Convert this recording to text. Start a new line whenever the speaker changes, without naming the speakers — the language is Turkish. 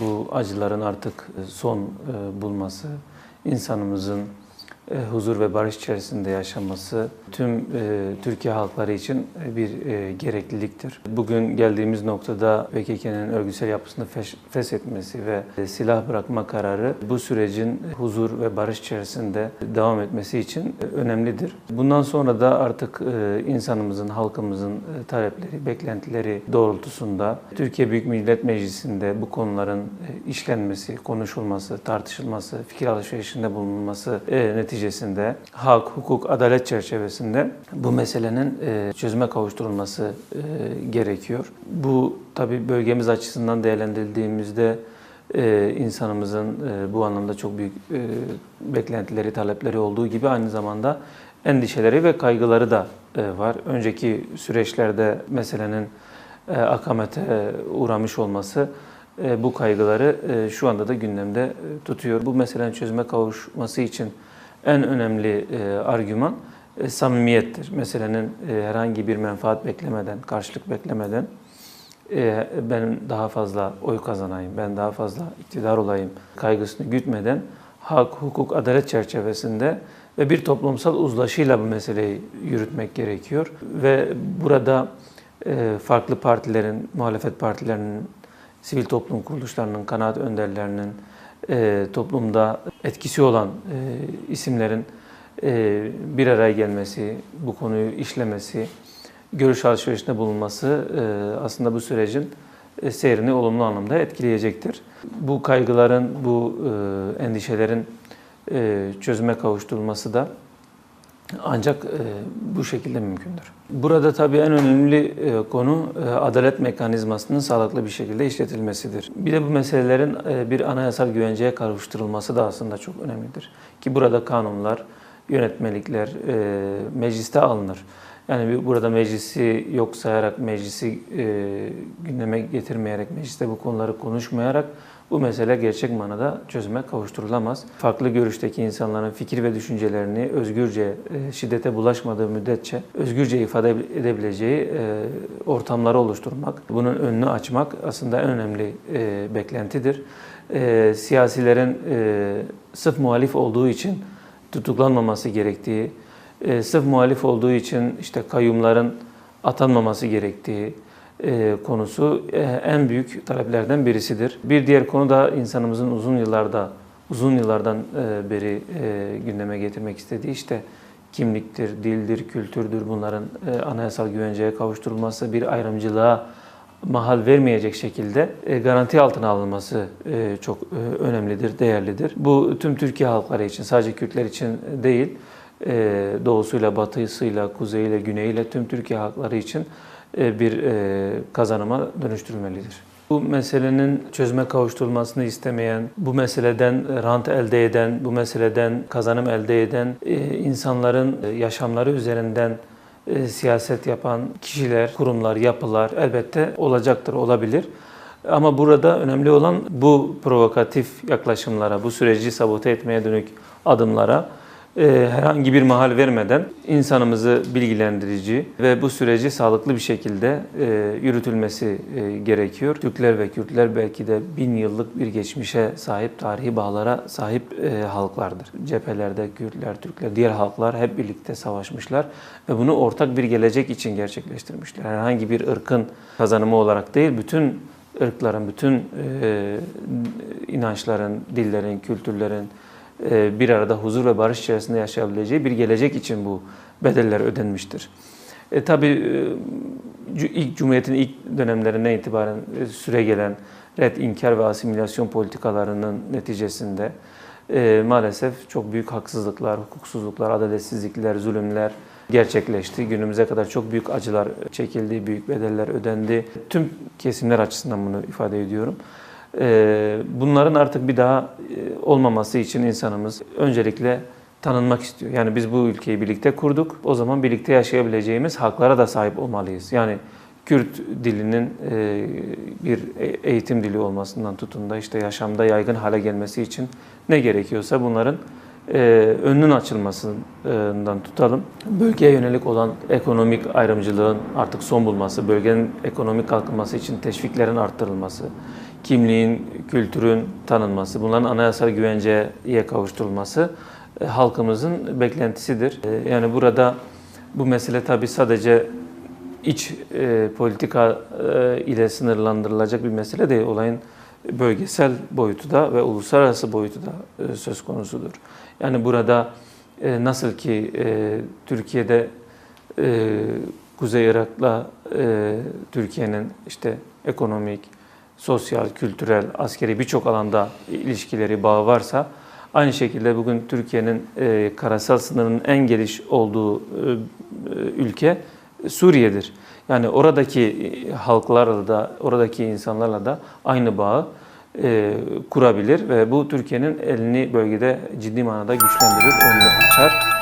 Bu acıların artık son e, bulması, insanımızın e, huzur ve barış içerisinde yaşaması tüm e, Türkiye halkları için bir e, gerekliliktir. Bugün geldiğimiz noktada PKK'nın örgütsel yapısını feshetmesi ve e, silah bırakma kararı bu sürecin huzur ve barış içerisinde devam etmesi için e, önemlidir. Bundan sonra da artık e, insanımızın, halkımızın e, talepleri, beklentileri doğrultusunda Türkiye Büyük Millet Meclisi'nde bu konuların e, işlenmesi, konuşulması, tartışılması, fikir alışverişinde bulunması e, neticesinde hak, hukuk, adalet çerçevesinde bu meselenin e, çözüme kavuşturulması e, gerekiyor. Bu tabii bölgemiz açısından değerlendirildiğimizde e, insanımızın bu anlamda çok büyük beklentileri, talepleri olduğu gibi aynı zamanda endişeleri ve kaygıları da var. Önceki süreçlerde meselenin akamete uğramış olması bu kaygıları şu anda da gündemde tutuyor. Bu meselenin çözüme kavuşması için en önemli e, argüman e, samimiyettir. Meselenin e, herhangi bir menfaat beklemeden, karşılık beklemeden e, ben daha fazla oy kazanayım, ben daha fazla iktidar olayım kaygısını gütmeden hak, hukuk, adalet çerçevesinde ve bir toplumsal uzlaşıyla bu meseleyi yürütmek gerekiyor. Ve burada e, farklı partilerin, muhalefet partilerinin, sivil toplum kuruluşlarının, kanaat önderlerinin, e, toplumda etkisi olan e, isimlerin e, bir araya gelmesi, bu konuyu işlemesi, görüş alışverişinde bulunması e, aslında bu sürecin e, seyrini olumlu anlamda etkileyecektir. Bu kaygıların, bu e, endişelerin e, çözüme kavuşturulması da ancak e, bu şekilde mümkündür. Burada tabii en önemli e, konu e, adalet mekanizmasının sağlıklı bir şekilde işletilmesidir. Bir de bu meselelerin e, bir anayasal güvenceye kavuşturulması da aslında çok önemlidir. Ki burada kanunlar, yönetmelikler e, mecliste alınır. Yani burada meclisi yok sayarak, meclisi e, gündeme getirmeyerek, mecliste bu konuları konuşmayarak bu mesele gerçek manada çözüme kavuşturulamaz. Farklı görüşteki insanların fikir ve düşüncelerini özgürce, e, şiddete bulaşmadığı müddetçe özgürce ifade edebileceği e, ortamları oluşturmak, bunun önünü açmak aslında en önemli e, beklentidir. Siyasilerin sırf muhalif olduğu için tutuklanmaması gerektiği, sırf muhalif olduğu için işte kayyumların atanmaması gerektiği konusu e, en büyük taleplerden birisidir. Bir diğer konu da insanımızın uzun yıllarda, uzun yıllardan e, beri e, gündeme getirmek istediği işte kimliktir, dildir, kültürdür bunların e, anayasal güvenceye kavuşturulması, bir ayrımcılığa mahal vermeyecek şekilde e, garanti altına alınması e, çok e, önemlidir, değerlidir. Bu tüm Türkiye halkları için, sadece Kürtler için değil, e, doğusuyla, batısıyla, kuzeyiyle, güneyiyle tüm Türkiye halkları için e, bir e, kazanıma dönüştürülmelidir. Bu meselenin çözüme kavuşturulmasını istemeyen, bu meseleden rant elde eden, bu meseleden kazanım elde eden e, insanların e, yaşamları üzerinden e, siyaset yapan kişiler, kurumlar, yapılar elbette olacaktır, olabilir. Ama burada önemli olan bu provokatif yaklaşımlara, bu süreci sabote etmeye dönük adımlara e, herhangi bir mahal vermeden insanımızı bilgilendirici ve bu süreci sağlıklı bir şekilde e, yürütülmesi e, gerekiyor. Türkler ve Kürtler belki de bin yıllık bir geçmişe sahip, tarihi bağlara sahip e, halklardır. Cephelerde Kürtler, Türkler, diğer halklar hep birlikte savaşmışlar ve bunu ortak bir gelecek için gerçekleştirmişler. Herhangi bir ırkın kazanımı olarak değil, bütün ırkların, bütün e, inançların, dillerin, kültürlerin, e, bir arada huzur ve barış içerisinde yaşayabileceği bir gelecek için bu bedeller ödenmiştir. E, tabii e, ilk Cumhuriyet'in ilk dönemlerinden itibaren e, süre gelen red, inkar ve asimilasyon politikalarının neticesinde e, maalesef çok büyük haksızlıklar, hukuksuzluklar, adaletsizlikler, zulümler gerçekleşti. Günümüze kadar çok büyük acılar çekildi, büyük bedeller ödendi. Tüm kesimler açısından bunu ifade ediyorum. Ee, Bunların artık bir daha e, olmaması için insanımız öncelikle tanınmak istiyor. Yani biz bu ülkeyi birlikte kurduk. O zaman birlikte yaşayabileceğimiz haklara da sahip olmalıyız. Yani Kürt dilinin e, bir e- eğitim dili olmasından tutun da işte yaşamda yaygın hale gelmesi için ne gerekiyorsa bunların e, önünün açılmasından tutalım. Bölgeye yönelik olan ekonomik ayrımcılığın artık son bulması, bölgenin ekonomik kalkınması için teşviklerin arttırılması, kimliğin, kültürün tanınması, bunların anayasal güvenceye kavuşturulması e, halkımızın beklentisidir. E, Yani burada bu mesele tabii sadece iç e, politika e, ile sınırlandırılacak bir mesele değil. Olayın bölgesel boyutu da ve uluslararası boyutu da e, söz konusudur. Yani burada e, nasıl ki e, Türkiye'de Kuzey Irak'la Türkiye'nin işte ekonomik, sosyal, kültürel, askeri birçok alanda ilişkileri, bağı varsa aynı şekilde bugün Türkiye'nin karasal sınırının en geniş olduğu ülke Suriye'dir. Yani oradaki e, halklarla da, oradaki insanlarla da aynı bağı e, kurabilir ve bu Türkiye'nin elini bölgede ciddi manada güçlendirir, önünü açar.